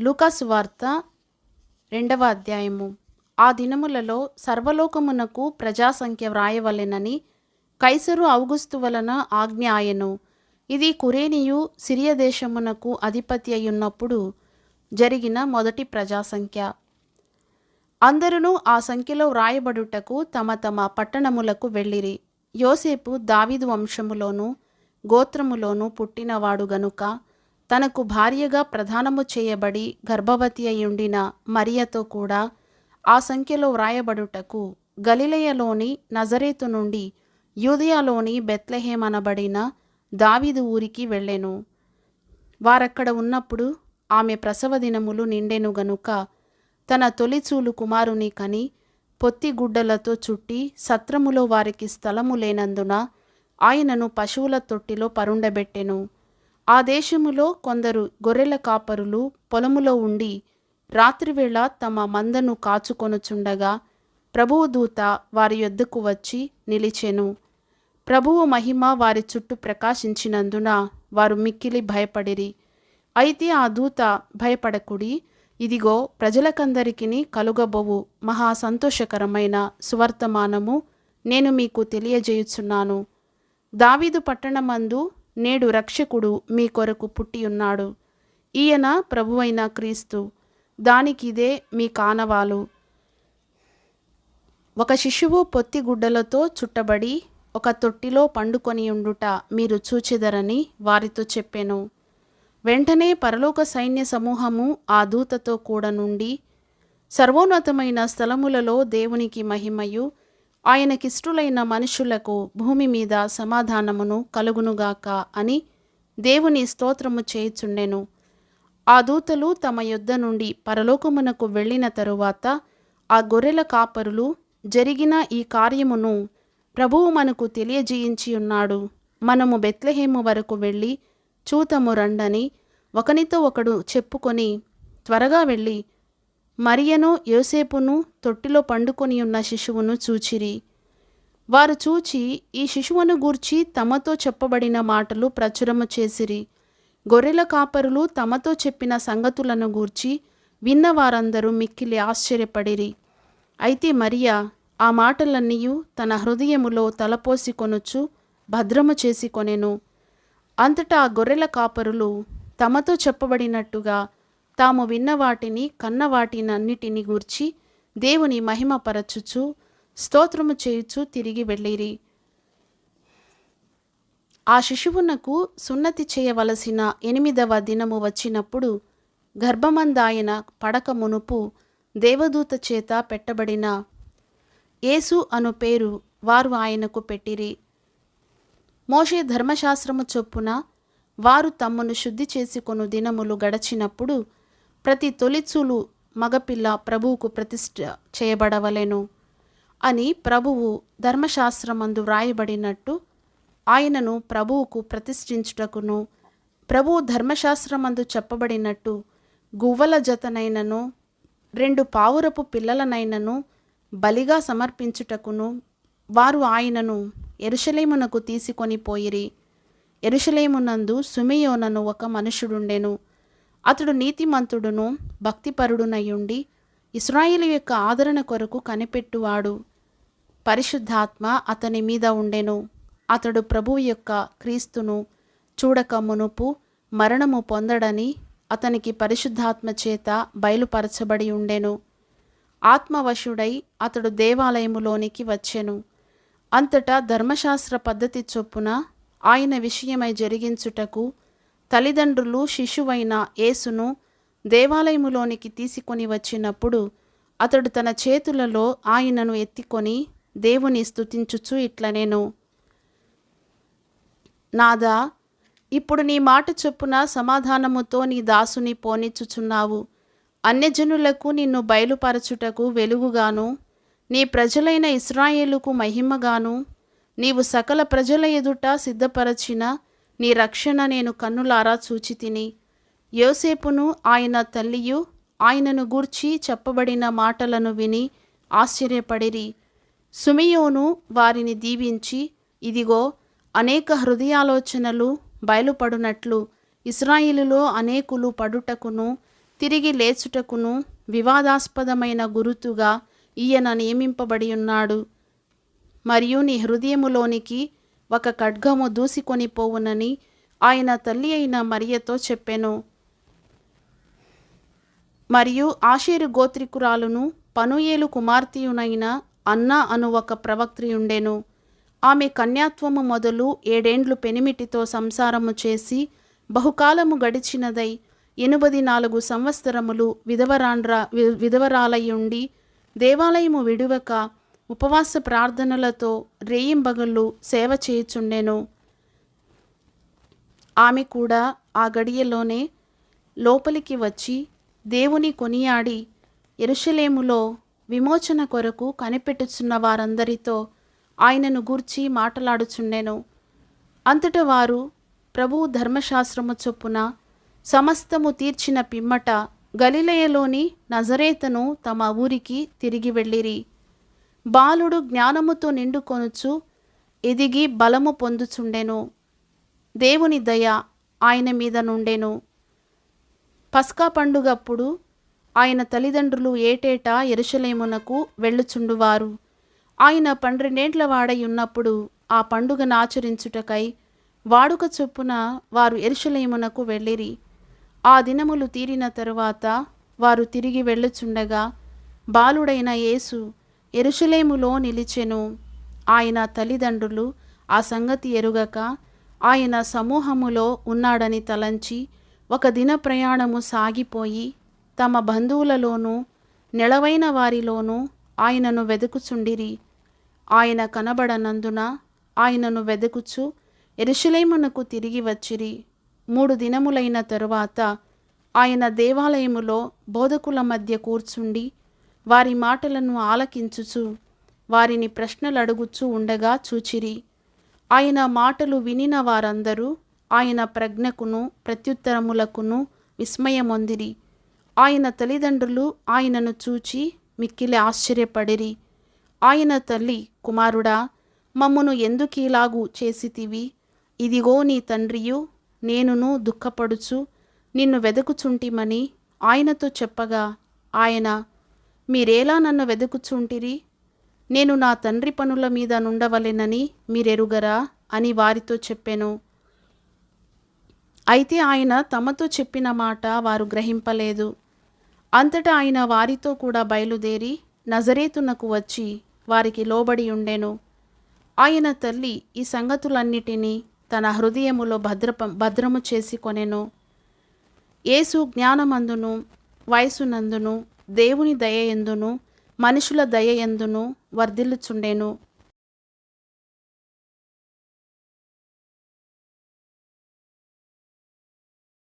లూకాసు వార్త రెండవ అధ్యాయము. ఆ దినములలో సర్వలోకమునకు ప్రజాసంఖ్య వ్రాయవలెనని కైసరు ఔగుస్తు వలన ఆజ్ఞ ఆయను. ఇది కురేనియు సిరియ దేశమునకు అధిపతి అయ్యున్నప్పుడు జరిగిన మొదటి ప్రజాసంఖ్య. అందరూ ఆ సంఖ్యలో వ్రాయబడుటకు తమ తమ పట్టణములకు వెళ్ళిరి. యోసేపు దావీదు వంశములోను గోత్రములోను పుట్టినవాడు గనుక తనకు భార్యగా ప్రధానము చేయబడి గర్భవతి అయ్యుండిన మరియతో కూడా ఆ సంఖ్యలో వ్రాయబడుటకు గలిలయలోని నజరేతు నుండి యూదయాలోని బెత్లెహేం అనబడిన దావీదు ఊరికి వెళ్ళెను. వారక్కడ ఉన్నప్పుడు ఆమె ప్రసవ దినములు నిండెను గనుక తన తొలిచూలు కుమారుని కని పొత్తి గుడ్డలతో చుట్టి సత్రములో వారికి స్థలము లేనందున ఆయనను పశువుల తొట్టిలో పరుండబెట్టెను. ఆ దేశములో కొందరు గొర్రెల కాపరులు పొలములో ఉండి రాత్రివేళ తమ మందను కాచుకొనుచుండగా ప్రభువు దూత వారి యొద్దకు వచ్చి నిలిచెను. ప్రభువు మహిమ వారి చుట్టూ ప్రకాశించినందున వారు మిక్కిలి భయపడిరి. అయితే ఆ దూత భయపడకుడి ఇదిగో ప్రజలకందరికీ కలుగబోవు మహా సంతోషకరమైన సువర్తమానము నేను మీకు తెలియజేయుచున్నాను. దావీదు పట్టణమందు నేడు రక్షకుడు మీ కొరకు పుట్టియున్నాడు. ఈయన ప్రభువైన క్రీస్తు. దానికిదే మీ కానవాలు. ఒక శిశువు పొత్తిగుడ్డలతో చుట్టబడి ఒక తొట్టిలో పండుకొని ఉండుట మీరు చూచెదరని వారితో చెప్పెను. వెంటనే పరలోక సైన్య సమూహము ఆ దూతతో కూడా నుండి సర్వోన్నతమైన స్థలములలో దేవునికి మహిమయు ఆయనకిష్టులైన మనుషులకు భూమి మీద సమాధానమును కలుగునుగాక అని దేవుని స్తోత్రము చేయుచుండెను. ఆ దూతలు తమ యుద్ధ నుండి పరలోకమునకు వెళ్ళిన తరువాత ఆ గొర్రెల కాపరులు జరిగిన ఈ కార్యమును ప్రభువు మనకు తెలియజేయించి ఉన్నాడు. మనము బెత్లెహేము వరకు వెళ్ళి చూతము రండని ఒకనితో ఒకడు చెప్పుకొని త్వరగా వెళ్ళి మరియను యోసేపును తొట్టిలో పండుకొని ఉన్న శిశువును చూచిరి. వారు చూచి ఈ శిశువును గూర్చి తమతో చెప్పబడిన మాటలు ప్రచురము చేసిరి. గొర్రెల కాపరులు తమతో చెప్పిన సంగతులను గూర్చి విన్న వారందరూ మిక్కిలి ఆశ్చర్యపడిరి. అయితే మరియా ఆ మాటలన్నీ తన హృదయములో తలపోసి కొనుచు భద్రము చేసి కొనెను. అంతటా ఆ గొర్రెల కాపరులు తమతో చెప్పబడినట్టుగా తాము విన్న వాటిని కన్న వాటినన్నిటిని గూర్చి దేవుని మహిమపరచుచు స్తోత్రము చేయుచు తిరిగి వెళ్ళిరి. ఆ శిశువునకు సున్నతి చేయవలసిన ఎనిమిదవ దినము వచ్చినప్పుడు గర్భమందాయన పడక మునుపు దేవదూత చేత పెట్టబడిన యేసు అను పేరు వారు ఆయనకు పెట్టిరి. మోషే ధర్మశాస్త్రము చొప్పున వారు తమ్మును శుద్ధి చేసుకొను దినములు గడచినప్పుడు ప్రతి తొలిచూలు మగపిల్ల ప్రభువుకు ప్రతిష్ఠ చేయబడవలెను అని ప్రభువు ధర్మశాస్త్రమందు వ్రాయబడినట్టు ఆయనను ప్రభువుకు ప్రతిష్ఠించుటకును ప్రభువు ధర్మశాస్త్రమందు చెప్పబడినట్టు గువ్వల జతనైనను రెండు పావురపు పిల్లలనైనను బలిగా సమర్పించుటకును వారు ఆయనను ఎరుషలేమునకు తీసుకొని పోయిరి. ఎరుషలేమునందు సుమియోనను ఒక మనుషుడుండెను. అతడు నీతిమంతుడును భక్తిపరుడునయుండి ఇస్రాయిలు యొక్క ఆదరణ కొరకు కనిపెట్టువాడు. పరిశుద్ధాత్మ అతని మీద ఉండెను. అతడు ప్రభువు యొక్క క్రీస్తును చూడక మునుపు మరణము పొందడని అతనికి పరిశుద్ధాత్మ చేత బయలుపరచబడి ఉండెను. ఆత్మవశుడై అతడు దేవాలయములోనికి వచ్చెను. అంతటా ధర్మశాస్త్ర పద్ధతి చొప్పున ఆయన విషయమై జరిగించుటకు తల్లిదండ్రులు శిశువైన యేసును దేవాలయములోనికి తీసుకొని వచ్చినప్పుడు అతడు తన చేతులలో ఆయనను ఎత్తికొని దేవుని స్తుతించుచు ఇట్లనేను. నాదా ఇప్పుడు నీ మాట చొప్పున సమాధానముతో నీ దాసుని పోనిచ్చుచున్నావు. అన్యజనులకు నిన్ను బయలుపరచుటకు వెలుగుగాను నీ ప్రజలైన ఇస్రాయేలుకు మహిమగాను నీవు సకల ప్రజల ఎదుట సిద్ధపరచిన నీ రక్షణ నేను కన్నులారా చూచి తిని. యోసేపును ఆయన తల్లియు ఆయనను గూర్చి చెప్పబడిన మాటలను విని ఆశ్చర్యపడిరి. సుమియోను వారిని దీవించి ఇదిగో అనేక హృదయాలోచనలు బయలుపడునట్లు ఇస్రాయిలులో అనేకులు పడుటకును తిరిగి లేచుటకును వివాదాస్పదమైన గురుతుగా ఈయన నియమింపబడి ఉన్నాడు. మరియు నీ హృదయములోనికి ఒక ఖడ్గము దూసికొని పోవునని ఆయన తల్లి అయిన మరియతో చెప్పెను. మరియు ఆషేరు గోత్రికురాలును పనుయేలు కుమార్తెయునైన అన్నా అను ఒక ప్రవక్త్రియుండెను ఆమె కన్యాత్వము మొదలు ఏడేండ్లు పెనిమిటితో సంసారము చేసి బహుకాలము గడిచినదై ఎనుబది నాలుగు సంవత్సరములు విధవరాండ్ర వి- విధవరాలయుండి దేవాలయము విడువక ఉపవాస ప్రార్థనలతో రేయింబగళ్ళు సేవ చేయుచుండెను. ఆమె కూడా ఆ గడియలోనే లోపలికి వచ్చి దేవుని కొనియాడి ఎరుషలేములో విమోచన కొరకు కనిపెట్టుచున్న వారందరితో ఆయనను గూర్చి మాట్లాడుచుండెను. అంతట వారు ప్రభువు ధర్మశాస్త్రము చొప్పున సమస్తము తీర్చిన పిమ్మట గలిలయలోని నజరేతను తమ ఊరికి తిరిగి వెళ్ళిరి. బాలుడు జ్ఞానముతో నిండుకొనుచు ఎదిగి బలము పొందుచుండెను. దేవుని దయ ఆయన మీద నుండెను. పస్కా పండుగప్పుడు ఆయన తల్లిదండ్రులు ఏటేటా ఎరుషలేమునకు వెళ్ళుచుండువారు. ఆయన పన్నెండేండ్ల వాడై ఉన్నప్పుడు ఆ పండుగను ఆచరించుటకై వాడుక చొప్పున వారు ఎరుషలేమునకు వెళ్ళిరి. ఆ దినములు తీరిన తరువాత వారు తిరిగి వెళ్ళుచుండగా బాలుడైన యేసు ఎరుషలేములో నిలిచెను. ఆయన తల్లిదండ్రులు ఆ సంగతి ఎరుగక ఆయన సమూహములో ఉన్నాడని తలంచి ఒక దిన ప్రయాణము సాగిపోయి తమ బంధువులలోనూ నెలవైన వారిలోనూ ఆయనను వెదుకుచుండిరి. ఆయన కనబడనందున ఆయనను వెదుకుచు ఎరుషలేమునకు తిరిగి వచ్చిరి. మూడు దినములైన తరువాత ఆయన దేవాలయములో బోధకుల మధ్య కూర్చుండి వారి మాటలను ఆలకించుచు వారిని ప్రశ్నలు అడుగుచూ ఉండగా చూచిరి. ఆయన మాటలు వినిన వారందరూ ఆయన ప్రజ్ఞకును ప్రత్యుత్తరములకును విస్మయమొందిరి. ఆయన తల్లిదండ్రులు ఆయనను చూచి మిక్కిలి ఆశ్చర్యపడిరి. ఆయన తల్లి కుమారుడా మమ్మును ఎందుకీలాగు చేసితివి? ఇదిగో నీ తండ్రియు నేనును దుఃఖపడుచు నిన్ను వెదకుచుంటిమని ఆయనతో చెప్పగా ఆయన మీరేలా నన్ను వెదుకుచుంటిరి? నేను నా తండ్రి పనుల మీద నుండవలెనని మీరెరుగరా? అని వారితో చెప్పాను. అయితే ఆయన తమతో చెప్పిన మాట వారు గ్రహింపలేదు. అంతటా ఆయన వారితో కూడా బయలుదేరి నజరేతునకు వచ్చి వారికి లోబడి ఉండెను. ఆయన తల్లి ఈ సంగతులన్నిటినీ తన హృదయములో భద్రప భద్రము చేసి కొనెను. యేసు జ్ఞానమందును వయసునందును దేవుని దయ ఎందును? మనుషుల దయ ఎందును? వర్ధిల్లుచుండెను?